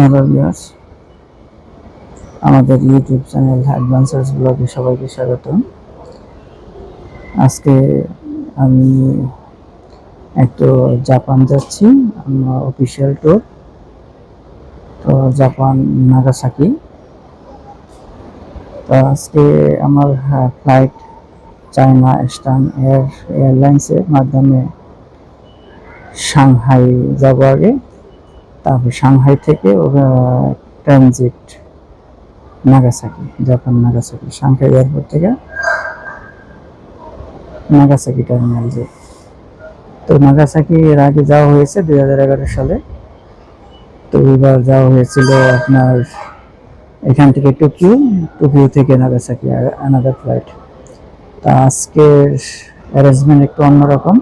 Hello viewers, আমাদের YouTube channel অ্যাডভান্সার্স ব্লগে সবাইকে স্বাগত আজকে আমি একটু জাপান যাচ্ছি, আমার অফিসিয়াল ট্যুর তো জাপান, নাগাসাকি। তো আজকে আমার ফ্লাইট চায়না স্টার্ন এয়ার এয়ারলাইন্সের মাধ্যমে সাংহাই যাব আগে। তারপর সাংহাই থেকে transit Nagasaki, Japan Nagasaki, Shanghai airport থেকে নাগাসাকি টার্মিনাল যে। তো নাগাসাকি এর আগে যাওয়া হয়েছে দুই হাজার এগারো সালে। তো এবার যাওয়া হয়েছিল আপনার এখান থেকে টোকিও টোকিও থেকে নাগাসাকি আনাদার ফ্লাইট তা আজকের অ্যারেঞ্জমেন্ট একটু অন্যরকম,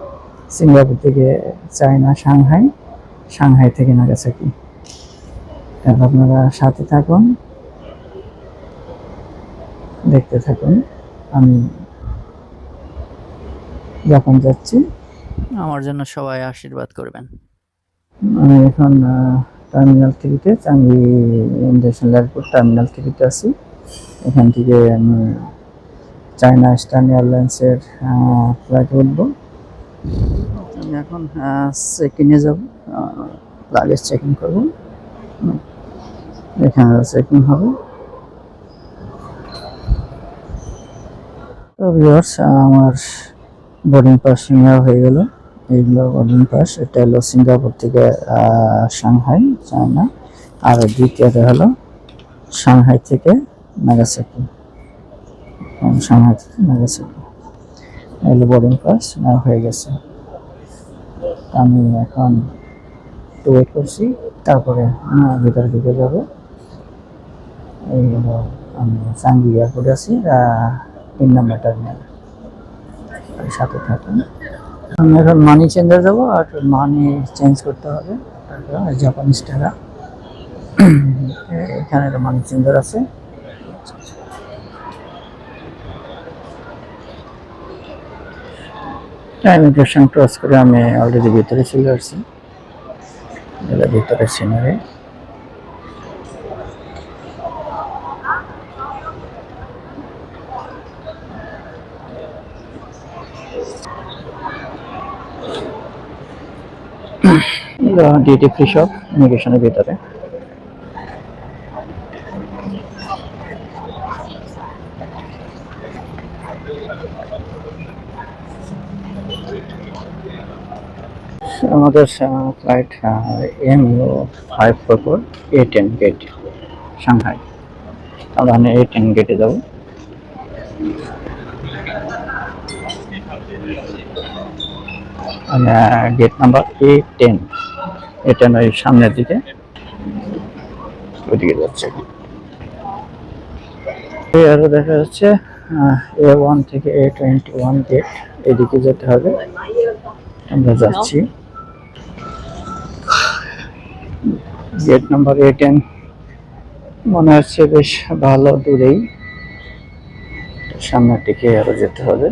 সিঙ্গাপুর থেকে চায়না, সাংহাই। সাংহাই থেকে নাগাসাকি। তারপর আপনারা সাথে থাকুন দেখতে থাকুন। আমি যখন যাচ্ছি আমার জন্য সবাই আশীর্বাদ করবেন। আমি এখন টার্মিনাল থ্রিতে চাঙ্গি ইন্টারন্যাশনাল এয়ারপোর্ট টার্মিনাল থ্রিতে আছি। এখান থেকে আমি চায়না ইস্টার্ন এয়ারলাইন্সের ফ্লাইট উঠবো। আমি এখন চেকিংয়ে যাব। লাগেজ চেকিং করব। এখানে চেকিং হবে। তো ভিউয়ার্স আমার বোর্ডিং পাস নেওয়া হয়ে গেল। এইগুলো বোর্ডিং পাস এটা হলো সিঙ্গাপুর থেকে সাংহাই, চায়না। আর দ্বিতীয়টা হলো সাংহাই থেকে নাগাসাকি। সাংহাই থেকে নাগাসাকি। এগুলো বোর্ডিং পাস নেওয়া হয়ে গেছে। আমি এখন একটু ওয়েট করছি, তারপরে ভিতরে ঢুকে যাব। এই হলো আমি চাঙ্গি এয়ারপোর্টে আছি তিন নম্বর টার্মিনাল সাথে থাকুন। আমি এখন মানি চেঞ্জার যাব, আর মানি চেঞ্জ করতে হবে। জাপানিজ টাকা। এখানে একটা মানি চেঞ্জার আছে। ইমিগ্রেশন ক্রস করে আমি অলরেডি ভিতরে চলে আসছি। এটা ভিতরে সিনারি। ডিউটি ফ্রি শপ ইমিগ্রেশনের ভিতরে। আমাদের flight M five four four A ten gate Shanghai আমরা এ টেন গেটে যাব। Gate number A ten A ten ওই সামনের দিকে। ওইদিকে যাচ্ছে। আরও দেখা যাচ্ছে এ ওয়ান থেকে এ টোয়েন্টি ওয়ান গেট এদিকে যেতে হবে। আমরা যাচ্ছি। গেট নাম্বার এ টেন মনে হচ্ছে বেশ ভালো দূরেই। সামনের দিকে আরও যেতে হবে।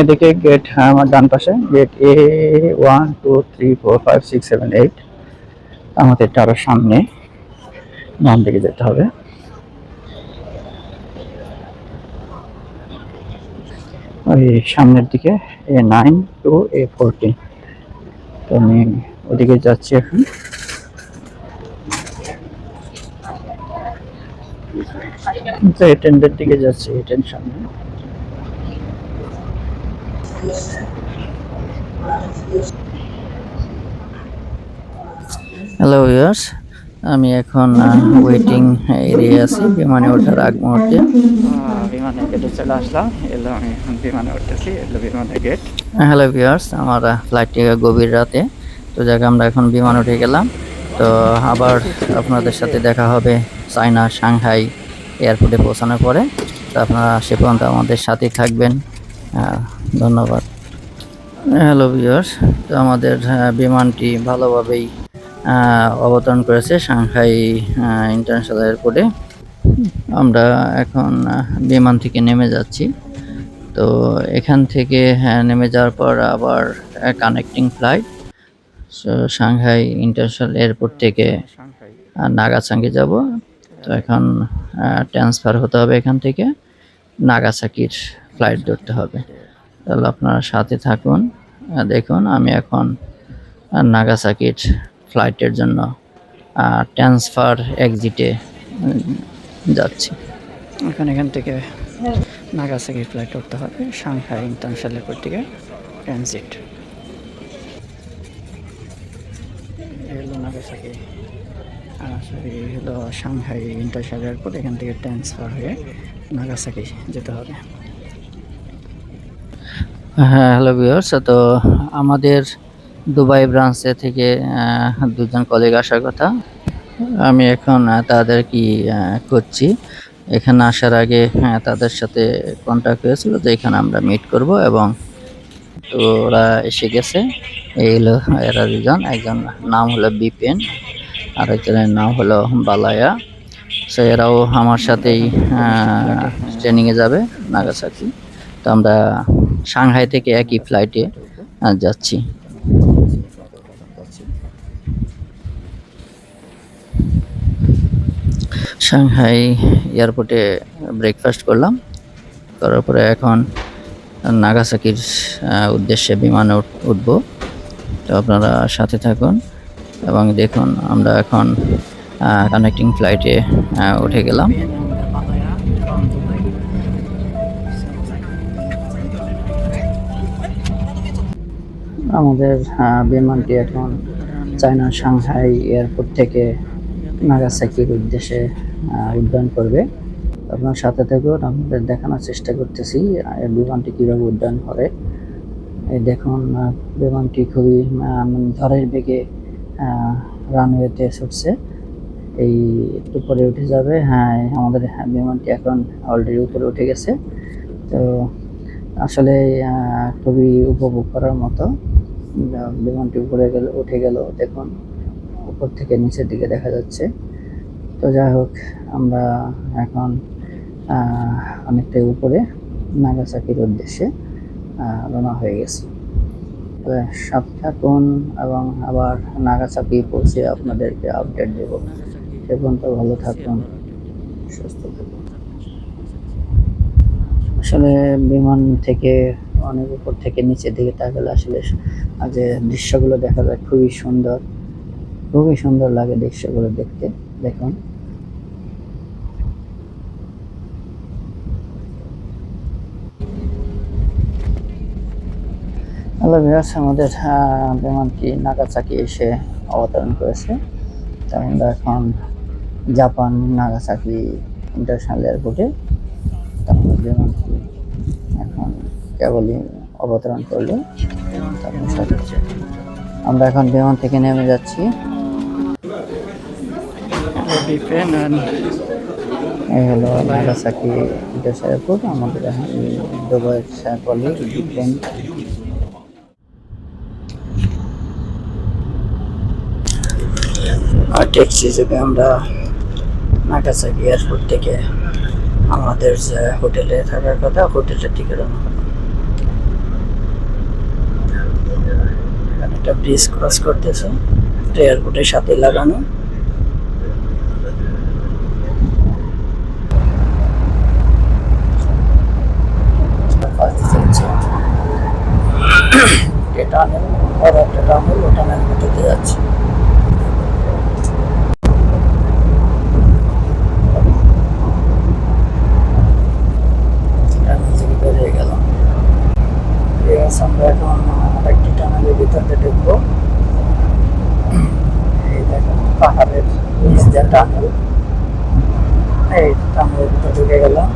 এদিকে গেট আমার ডান পাশে gate A one two three four five six seven eight আমাদের আরও সামনে, ডান দিকে যেতে হবে। ওই সামনের দিকে A nine two A fourteen তো আমি ওদিকে যাচ্ছি এখন। টেন্ডের দিকে যাচ্ছি এ টেন সামনে। হ্যালো ভিউয়ার্স আমি এখন ওয়েটিং এরিয়া আছি বিমানে ওঠার আগ মুহূর্তে। বিমানে গেটে চলে আসলাম। এলো আমি এখন বিমানে উঠতেছি এলো বিমানের গেট হ্যালো ভিউয়ার্স আমার ফ্লাইটটি গভীর রাতে। তো যাকে আমরা এখন বিমান উঠে গেলাম। তো আবার আপনাদের সাথে দেখা হবে চায়না সাংহাই এয়ারপোর্টে পৌঁছানোর পরে। তো আপনারা সে পর্যন্ত আমাদের সাথেই থাকবেন। ধন্যবাদ। হ্যালো ভিউয়ার্স তো আমাদের বিমানটি ভালোভাবেই অবতরণ করেছে সাংহাই ইন্টারন্যাশনাল এয়ারপোর্টে। আমরা এখন বিমান থেকে নেমে যাচ্ছি। তো এখান থেকে হ্যাঁ, নেমে যাওয়ার পর আবার connecting flight Shanghai international airport থেকে আহ, নাগাসাকি যাব। তো এখন ট্রান্সফার হতে হবে এখান থেকে। নাগাসাকির ফ্লাইট ধরতে হবে। তাহলে আপনারা সাথে থাকুন। দেখুন আমি এখন নাগাসাকির ফ্লাইটের জন্য ট্রান্সফার এক্সিটে যাচ্ছি। এখন এখান থেকে নাগাসাকির ফ্লাইট ধরতে হবে সাংহাই ইন্টারন্যাশনাল এয়ারপোর্ট থেকে ট্রানজিট। নাগাসাকি আর হলো সাংহাই ইন্টারন্যাশনাল এয়ারপোর্ট এখান থেকে ট্রান্সফার হয়ে নাগাসাকি যেতে হবে। হ্যাঁ হ্যালো ভিউয়ার্স তো আমাদের দুবাই ব্রাঞ্চে থেকে দুজন কলিগ আসার কথা। আমি এখন তাদের কি করছি? এখানে আসার আগে তাদের সাথে কন্ট্যাক্ট হয়েছিল যে এখানে আমরা মিট করব এবং তো ওরা এসে গেছে। এই হলো এরা দুজন, একজন নাম হলো বিপিন আর একজনের নাম হলো বালায়া। সো এরাও আমার সাথেই ট্রেনিংয়ে যাবে নাগাসাকি। তো আমরা সাংহাই থেকে একই ফ্লাইটে যাচ্ছি। সাংহাই এয়ারপোর্টে ব্রেকফাস্ট করলাম। করার পরে এখন নাগাসাকির উদ্দেশ্যে বিমানে উঠ- উঠব। তো আপনারা সাথে থাকুন এবং দেখুন আমরা এখন কানেক্টিং ফ্লাইটে উঠে গেলাম। আমাদের বিমানটি এখন চায়না সাংহাই এয়ারপোর্ট থেকে নাগাসাকির উদ্দেশ্যে উড্ডয়ন করবে। আপনার সাথে থাকুন আপনাদের দেখানোর চেষ্টা করতেছি বিমানটি কীভাবে উড্ডয়ন করে। এই দেখুন বিমানটি খুবই ঝড়ের বেগে রানওয়েতে ছুটছে। এই একটু পরে উঠে যাবে। হ্যাঁ আমাদের হ্যাঁ, বিমানটি এখন অলরেডি উপরে উঠে গেছে। তো আসলে খুবই উপভোগ করার মতো। বিমানটি উপরে গেল উঠে গেল দেখুন উপর থেকে নিচের দিকে দেখা যাচ্ছে। তো যাই হোক আমরা এখন অনেকটাই উপরে নাগাসাকির উদ্দেশ্যে রওনা হয়ে গেছি। সাথে থাকুন এবং আবার নাগাসাকি পৌঁছে আপনাদেরকে আপডেট দেব। সে পর্যন্ত ভালো থাকুন, সুস্থ থাকুন। আসলে বিমান থেকে, অনেক উপর থেকে নিচের দিকে তাকালে আসলে যে দৃশ্যগুলো দেখা যায় খুবই সুন্দর। খুবই সুন্দর লাগে দৃশ্যগুলো দেখতে, দেখুন। হ্যালো ভিউয়ার্স আমাদের বিমানটি নাগাসাকি এসে অবতরণ করেছে তো আমরা এখন জাপান নাগাসাকি ইন্টারন্যাশনাল এয়ারপোর্টে তো আমাদের বিমানটি এখন কেবলই অবতরণ করল আমরা এখন বিমান থেকে নেমে যাচ্ছি। এই হলো নাগাসাকি ইন্টারন্যাশনাল এয়ারপোর্ট আমাদের এখন দুবাইয়ের কলিগ ডিপেন্ড আর ট্যাক্সি হিসেবে আমরা নাগাসাকি এয়ারপোর্ট থেকে আমাদের যে হোটেলে থাকার কথা হোটেলের রওনা এখানে একটা ব্রিজ ক্রস করতেছে এয়ারপোর্টের সাথে লাগানো টানেল বড় একটা টানেল ও টানেল ভিতরে যাচ্ছে টানেল থেকে বেরিয়ে গেলাম ঠিক আছে আমরা এখন আরেকটি টানেলের ভিতরে ঢুকবো এই দেখেন পাহাড়ের টানেল এই ভিতরে ঢুকে গেলাম।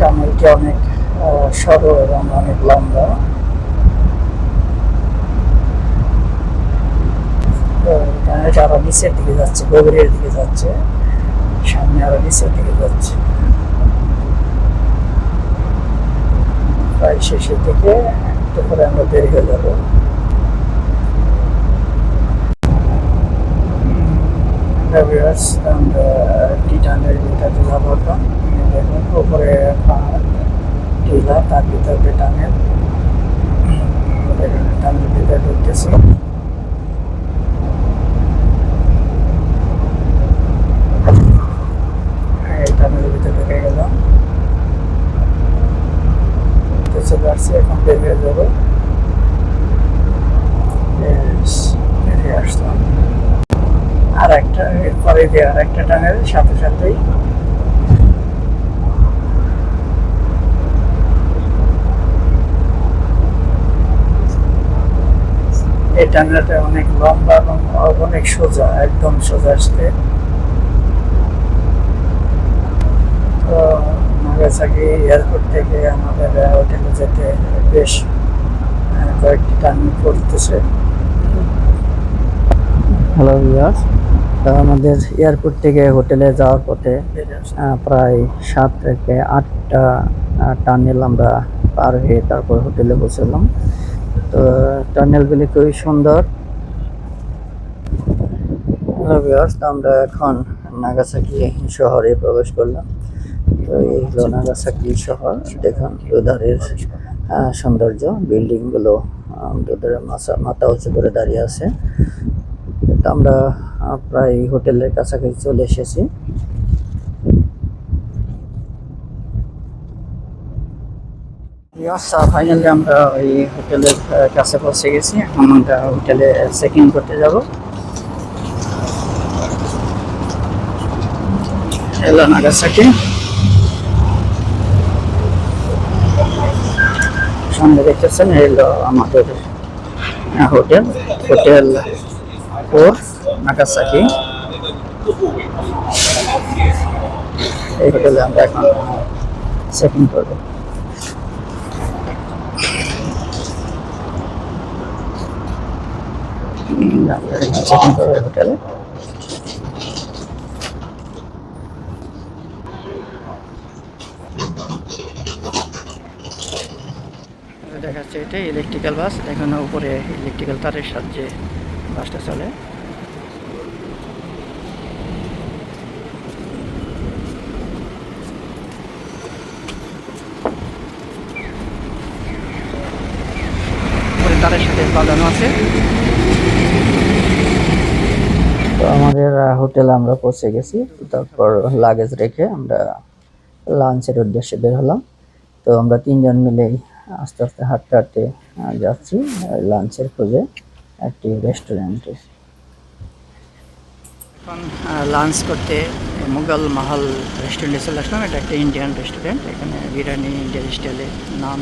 টানেলটি অনেক সরু এবং অনেক লম্বা। আরও নিচের দিকে যাচ্ছে, গভীরের দিকে যাচ্ছে। সামনে আরও নিচের দিকে যাচ্ছে। প্রায় শেষের দিকে একটু করে আমরা বের হয়ে যাব। হ্যাঁ ভিউয়ার্স টিটানের ভিতরে টিলা বললাম দেখুন উপরে টিলা তার ভিতরে টানেল টানেল ভিতরে সাথে সাথেই। এই অনেক লম্বা এবং অনেক সোজা, একদম সোজা আসতে। নাগাসাকি এয়ারপোর্ট থেকে আমাদের হোটেলে যেতে বেশ কয়েকটি টার্নিং পড়তেছে। হ্যালো তো আমাদের এয়ারপোর্ট থেকে হোটেলে যাওয়ার পথে প্রায় সাত থেকে আটটা টানেল আমরা পার হয়ে তারপর হোটেলে বসেলাম। তো টানেলগুলি খুবই সুন্দর। আমরা এখন নাগাসাকি শহরে প্রবেশ করলাম। তো এই হলো নাগাসাকি শহর। দেখুন দুধারের সৌন্দর্য। বিল্ডিংগুলো মাথা মাথা উঁচু করে দাঁড়িয়ে আছে। তো আমরা প্রায় হোটেলের কাছাকাছি চলে এসেছি। ফাইনালি আমরা ওই হোটেলের কাছে পৌঁছে গেছি। এখন আমরা হোটেলে চেক ইন করতে যাব। এলো নাগাসাকি। সামনে দেখতেছেন, এলো আমাদের হোটেল। হোটেল ফোর নাগাসাকি এই হোটেলে আমরা এখন চেক ইন করব চেক দেখা যাচ্ছে এটা ইলেকট্রিক্যাল বাস এখানে উপরে ইলেকট্রিক্যাল তারের সাহায্যে বাসটা চলে। তো আমাদের হোটেলে আমরা পৌঁছে গেছি। তারপর লাগেজ রেখে আমরা লাঞ্চের উদ্দেশ্যে বের হলাম। তো আমরা তিনজন মিলেই আস্তে আস্তে হাঁটতে হাঁটতে যাচ্ছি লাঞ্চের খোঁজে। একটি রেস্টুরেন্টে এখন লাঞ্চ করতে মুঘল মাহাল রেস্টুরেন্টে চলে আসলাম। এটা একটা ইন্ডিয়ান রেস্টুরেন্ট এখানে বিরিয়ানি ইন্ডিয়ান স্টাইলে নান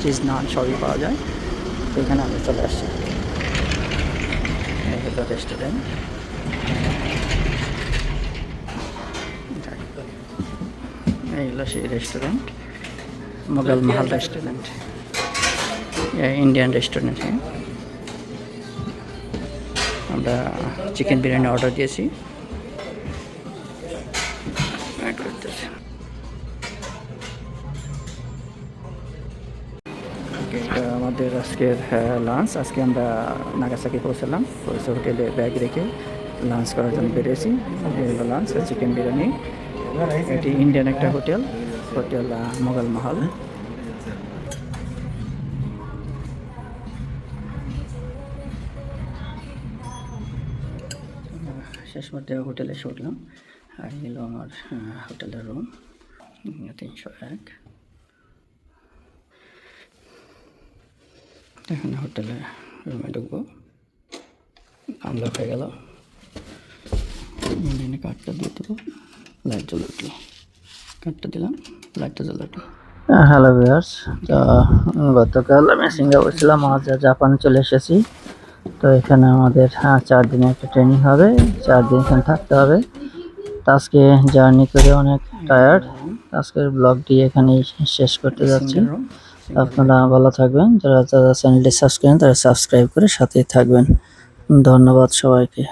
চিজ নান সবই পাওয়া যায়। তো এখানে আমি চলে আসছি। রেস্টুরেন্ট এই হলো সেই restaurant Mughal Mahal restaurant Indian restaurant হ্যাঁ আমরা চিকেন বিরিয়ানি অর্ডার দিয়েছি। আমাদের আজকের লাঞ্চ আজকে আমরা নাগাসাকি পৌঁছালাম। পৌঁছে হোটেলে ব্যাগ রেখে লাঞ্চ করার জন্য বেরিয়েছি। Lunch chicken biryani. এটি ইন্ডিয়ান একটা হোটেল হোটেল মোগল মহল। শেষ মধ্যে হোটেলে উঠলাম। আর এই হলো আমার হোটেলের রুম তিনশো এক। এখানে হোটেলে রুমে ঢুকবো। আনলক হয়ে গেল। এনে কার্ডটা দিয়ে দেবো। লাইট জ্বলে উঠল। কার্ডটা দিলাম। লাইটটা জ্বলে উঠল। হ্যালো ভিউয়ার্স তো গতকাল আমি সিঙ্গাপুর ছিলাম, আজ জাপান চলে এসেছি। তো এখানে আমাদের হ্যাঁ চার দিনে একটা ট্রেনিং হবে, চার দিন এখানে থাকতে হবে। আজকে জার্নি করে অনেক টায়ার্ড আজকের ব্লগটি এখানে শেষ করতে যাচ্ছি। আপনারা ভালো থাকবেন, যারা যারা চ্যানেলটি সাবস্ক্রাইব তারা সাবস্ক্রাইব করে সাথেই থাকবেন। ধন্যবাদ সবাইকে।